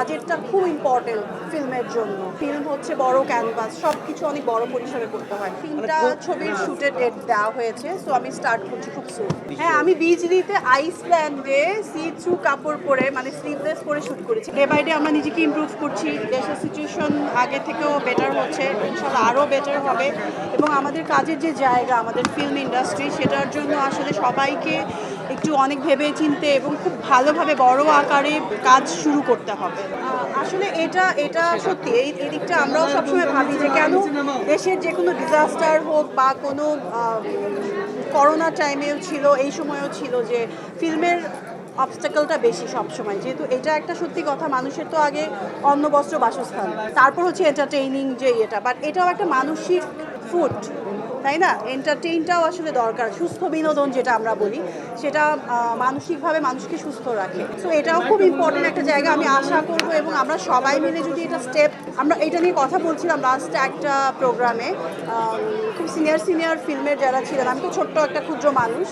বাজেটটা খুব ইম্পর্টেন্ট ফিল্মের জন্য। ফিল্ম হচ্ছে বড় ক্যানভাস সব কিছু অনেক বড় পরিসরে করতে হয়। তিনটা ছবির শুটের ডেট দেওয়া হয়েছে সো আমি স্টার্ট করছি খুব সুন হ্যাঁ আমি বিজলিতে আইসল্যান্ডে সি থ্রু কাপড় পরে মানে স্লিভলেস পরে শুট করেছি। ডে বাই ডে আমরা নিজেকে ইমপ্রুভ করছি দেশের সিচুয়েশন আগে থেকেও বেটার হচ্ছে ইনশাল্লাহ আরও বেটার হবে। এবং আমাদের কাজের যে জায়গা আমাদের ফিল্ম ইন্ডাস্ট্রি সেটার জন্য আসলে সবাইকে একটু অনেক ভেবে চিনতে এবং খুব ভালোভাবে বড় আকারে কাজ শুরু করতে হবে। আসলে এটা এটা সত্যি, এই এই দিকটা আমরাও সবসময় ভাবি যে কেন দেশের যে কোনো ডিজাস্টার হোক বা কোনো করোনা টাইমেও ছিল, এই সময়ও ছিল যে ফিল্মের অবস্টাকলটা বেশি সব সময় যেহেতু এটা একটা সত্যি কথা, মানুষের তো আগে অন্ন বস্ত্র বাসস্থান। তারপর হচ্ছে এন্টারটেইনিং যে এটা বাট এটাও একটা মানসিক ফুড তাই না? এন্টারটেইনটাও আসলে দরকার, সুস্থ বিনোদন যেটা আমরা বলি, সেটা মানসিকভাবে মানুষকে সুস্থ রাখে। সো এটাও খুব ইম্পর্টেন্ট একটা জায়গা, আমি আশা করব এবং আমরা সবাই মিলে যদি এটা স্টেপ আমরা এটা নিয়ে কথা বলছিলাম লাস্ট একটা প্রোগ্রামে খুব সিনিয়র সিনিয়র ফিল্মের যারা ছিলেন, আমি তো ছোট্ট একটা ক্ষুদ্র মানুষ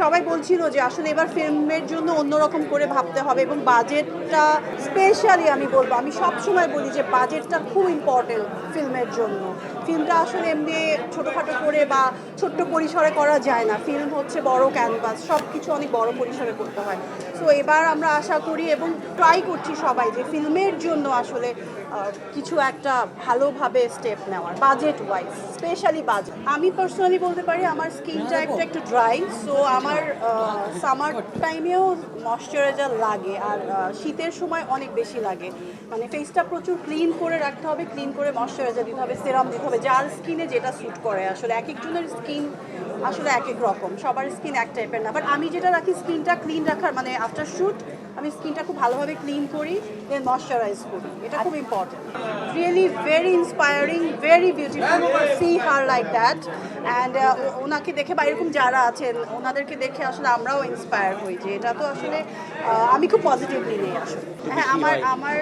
সবাই বলছিল যে আসলে এবার ফিল্মের জন্য অন্যরকম করে ভাবতে হবে এবং বাজেটটা স্পেশালি আমি বলব আমি সব সময় বলি যে বাজেটটা খুব ইম্পর্টেন্ট ফিল্মের জন্য। ফিল্মটা আসলে এমনি ছোটোখাটো করে বা ছোট্ট পরিসরে করা যায় না। ফিল্ম হচ্ছে বড় ক্যানভাস সব কিছু অনেক বড় পরিসরে করতে হয়। সো এবার আমরা আশা করি এবং ট্রাই করছি সবাই যে ফিল্মের জন্য আসলে কিছু একটা ভালোভাবে স্টেপ নেওয়ার বাজেট ওয়াইজ স্পেশালি বাজেট আমি পার্সোনালি বলতে পারি আমার স্কিনটা একটা একটু ড্রাই সো আমার সামার টাইমেও ময়শ্চারাইজার লাগে আর শীতের সময় অনেক বেশি লাগে। মানে ফেসটা প্রচুর ক্লিন করে রাখতে হবে ক্লিন করে ময়শ্চারাইজার দিতে হবে সেরাম দিতে হবে, যার স্কিনে যেটা স্যুট করে। আসলে এক একজনের স্কিন আসলে এক এক রকম, সবার স্কিন এক টাইপের না। বাট আমি যেটা রাখি স্কিনটা ক্লিন রাখার মানে আফটার শ্যুট আমি স্কিনটা খুব ভালোভাবে ক্লিন করি দেন ময়শ্চারাইজ করি। এটা খুব important really very inspiring very beautiful see her like that and ওনাকে দেখে বা এরকম যারা আছেন, ওনাদেরকে দেখে আসলে আমরাও ইন্সপায়ার হই যে এটা তো আসলে আমি খুব পজিটিভলি নিই আসলে। হ্যাঁ আমার আমার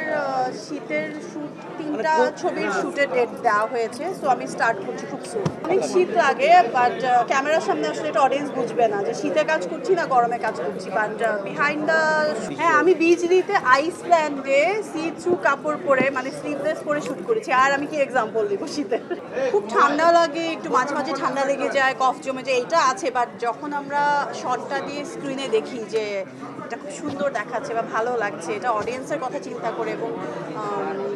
শীতের শ্যুট তিনটা ছবির শুটের ডেট দেওয়া হয়েছে সো আমি স্টার্ট করছি খুব সুন অনেক শীত লাগে বাট ক্যামেরার সামনে আসলে এটা অডিয়েন্স বুঝবে না যে শীতে কাজ করছি না গরমে কাজ করছি বাট বিহাইন্ড দ্য হ্যাঁ আমি বিজলিতে আইসল্যান্ডে সি থ্রু কাপড় পরে মানে স্লিভলেস পরে শুট করেছি আর আমি কি এক্সাম্পল দিব শীতে? খুব ঠান্ডা লাগে একটু মাঝে মাঝে ঠান্ডা লেগে যায় কফ জমে যায় এটা আছে বাট যখন আমরা শর্টটা দিয়ে স্ক্রিনে দেখি যে এটা খুব সুন্দর দেখাচ্ছে বা ভালো লাগছে। এটা অডিয়েন্সের কথা চিন্তা করে এবং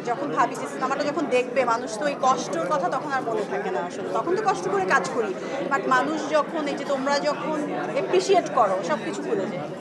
যখন ভাবি যে সিনেমাটা যখন দেখবে, মানুষ তো এই কষ্টর কথা তখন আর মনে থাকে না আসলে। তখন তো কষ্ট করে কাজ করি। বাট মানুষ যখন এই যে তোমরা যখন এপ্রিসিয়েট করো সব কিছু ভুলে যায়।